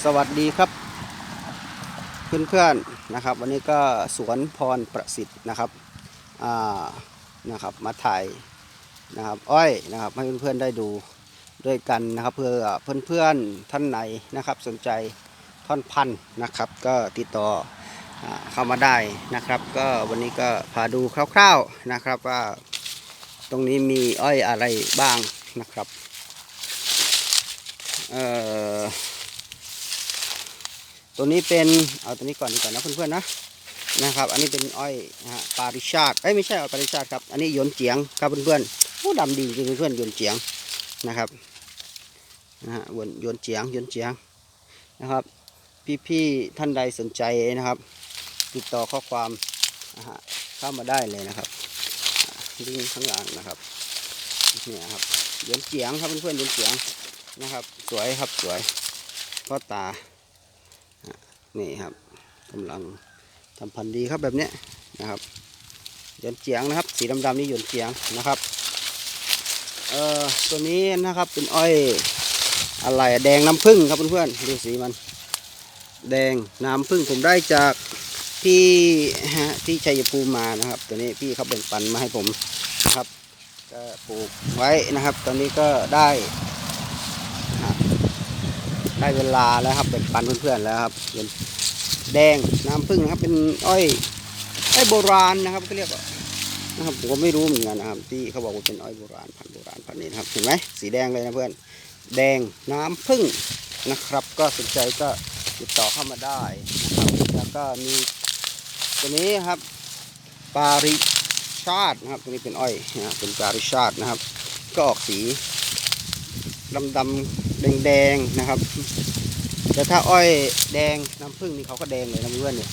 สวัสดีครับ เพื่อนๆนะครับ วันนี้ก็สวนพรประสิทธิ์นะครับอ่านะครับมาถ่ายนะครับอ้อยนะครับให้เพื่อนๆได้ดูด้วยกันนะครับเพื่อเพื่อนๆท่านไหนนะครับ สนใจท่อนพันธุ์นะครับ ก็ติดต่ออเข้ามาได้นะครับ ก็วันนี้ก็พาดูคร่าว ๆนะครับว่าตรงนี้มีอ้อยอะไรบ้างนะครับเอ่อ ตัวนี้เป็นเอาตัวนี้ก่อนดีกว่านะเพื่อนๆนะนะครับ อันนี้เป็นอ้อยนะฮะปาริชาติเอ้ยไม่ใช่อ้อยปาริชาติครับ อันนี้หยนเจียงครับเพื่อนๆโอ้ดำดีจริงเพื่อนๆหยนเจียงนะครับนะฮะหยวนหยนเจียงหยนเจียงนะครับ พี่ๆท่านใดสนใจนะครับ ติดต่อข้อความนะฮะเข้ามาได้เลยนะครับลิงข้างหลังนะครับเนี่ยครับหยนเจียงครับเพื่อนๆหยนเจียงนะครับ สวยครับสวยพ่อตา นี่ครับกำลังทำพันธุ์ดีครับแบบนี้นะครับหยนเจียงนะครับ สีดำๆนี่หยนเจียงนะครับเอ่อตัวนี้นะครับเป็นอ้อยอะไรแดงน้ำผึ้งครับเพื่อนๆดูสีมัน แดงน้ำผึ้งผมได้จากพี่ฮะที่ชัยภูมิมานะครับ ตัวนี้พี่เขาแบ่งปันมาให้ผมนะครับก็ปลูกไว้นะครับ ตอนนี้ก็ได้ ได้เวลาแล้วครับแบ่งปันเพื่อนๆแล้วครับเป็นแดงน้ำผึ้งครับเป็นอ้อยอ้อยโบราณนะครับเขาเรียกว่านะครับผมก็ไม่รู้เหมือนกันนะครับ ที่เขาบอกว่าเป็นอ้อยโบราณพันธุ์โบราณพันธุ์นี้นะครับเห็นไหมสีแดงเลยนะเพื่อนแดงน้ำผึ้งนะครับ ก็สนใจก็ติดต่อเข้ามาได้นะครับแล้วก็มีตัวนี้ครับปาริชาตินะครับตัวนี้เป็นอ้อยนะเป็นปาริชาตินะครับ ก็ออกสี ดำดำแดงแดงๆนะครับ แต่ถ้าอ้อยแดงน้ำผึ้งนี่เขาก็แดงเลยนะเพื่อนเนี่ย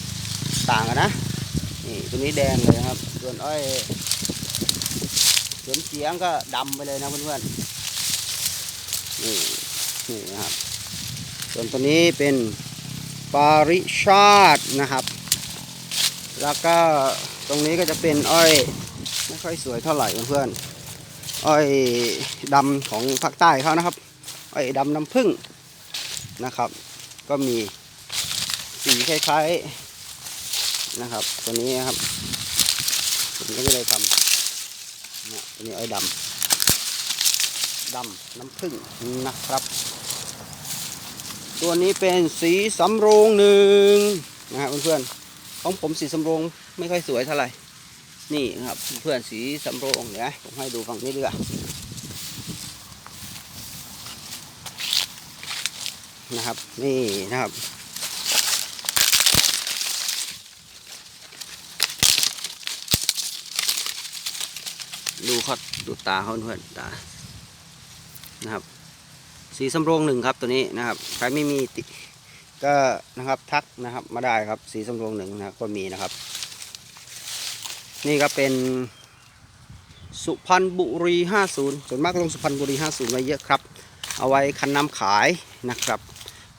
ต่างกันนะนี่ตัวนี้แดงเลยครับ ส่วนอ้อยสวนเสียงก็ดำไปเลยนะเพื่อนๆนี่นี่นะครับ ส่วนตัวนี้เป็นปาริชาตินะครับ แล้วก็ตรงนี้ก็จะเป็นอ้อยไม่ค่อยสวยเท่าไหร่เพื่อนๆ อ้อยดำของภาคใต้เขานะครับ อ้อยดำน้ำผึ้งนะครับ ก็มีสีคล้ายๆนะครับ ตัวนี้นะครับผมก็ไม่ได้ทำนะตัวนี้อ้อยดำดำน้ำผึ้งนะครับ ตัวนี้เป็นสีสำโรงหนึ่งนะครับเพื่อนๆของผมสีสำโรงไม่ค่อยสวยเท่าไหร่ นี่นะครับเพื่อนสีสำโรงเดี๋ยผมให้ดูฝั่งนี้ดีกว่านะครับ นี่นะครับดูเขาดูตาเขาเพื่อนตานะครับ สีสำโรงหนึ่งครับตัวนี้นะครับใครไม่มีติก็นะครับทักนะครับมาได้ครับสีสำโรงหนึ่งนะก็มีนะครับ นี่ก็เป็นสุพรรณบุรี 50 ส่วนมากลงสุพรรณบุรี 50ไว้เยอะครับ เอาไว้คันน้ำขายนะครับ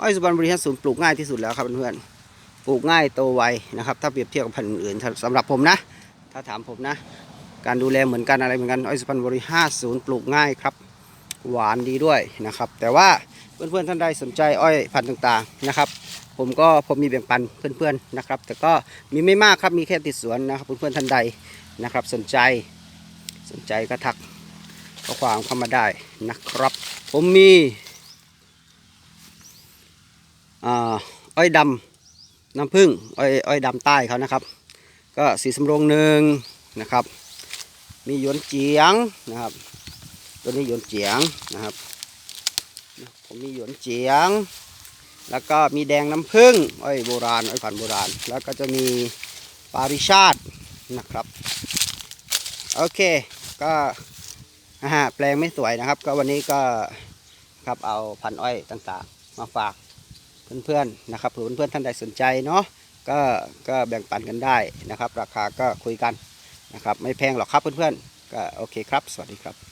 อ้อยสุพรรณบุรีห้าศูนย์ปลูกง่ายที่สุดแล้วครับเพื่อนๆปลูกง่ายโตไวนะครับ ถ้าเปรียบเทียบกับพันธุ์อื่นๆถ้าสำหรับผมนะ ถ้าถามผมนะ การดูแลเหมือนกันอะไรเหมือนกันอ้อยสุพรรณบุรีห้าศูนย์ปลูกง่ายครับ หวานดีด้วยนะครับ แต่ว่าเพื่อนๆท่านใดสนใจอ้อยพันธุ์ต่างๆนะครับ ผมก็ผมมีแบ่งปันเพื่อนๆนะครับ แต่ก็มีไม่มากครับมีแค่ติดสวนนะครับเพื่อนๆท่านใดนะครับ สนใจสนใจก็ทักข้อความเข้ามาได้นะครับ ผมมีอ้อยดำน้ำผึ้งอ้อยอ้อยดำใต้เขานะครับ ก็สีสำโรงหนึ่งนะครับ มีหยวนเจียงนะครับ ตัวนี้หยวนเจียงนะครับ ผมมีหยวนเจียง แล้วก็มีแดงน้ำผึ้งอ้อยโบราณอ้อยพันโบราณ แล้วก็จะมีปาริชาตินะครับ โอเค ก็อ่าแปลงไม่สวยนะครับ ก็วันนี้ก็ครับเอาพันอ้อยต่างๆ มาฝากเพื่อนๆนะครับหรือเพื่อนๆท่านใดสนใจเนาะก็ก็แบ่งปันกันได้นะครับ ราคาก็คุยกันนะครับ ไม่แพงหรอกครับเพื่อนๆก็โอเคครับ สวัสดีครับ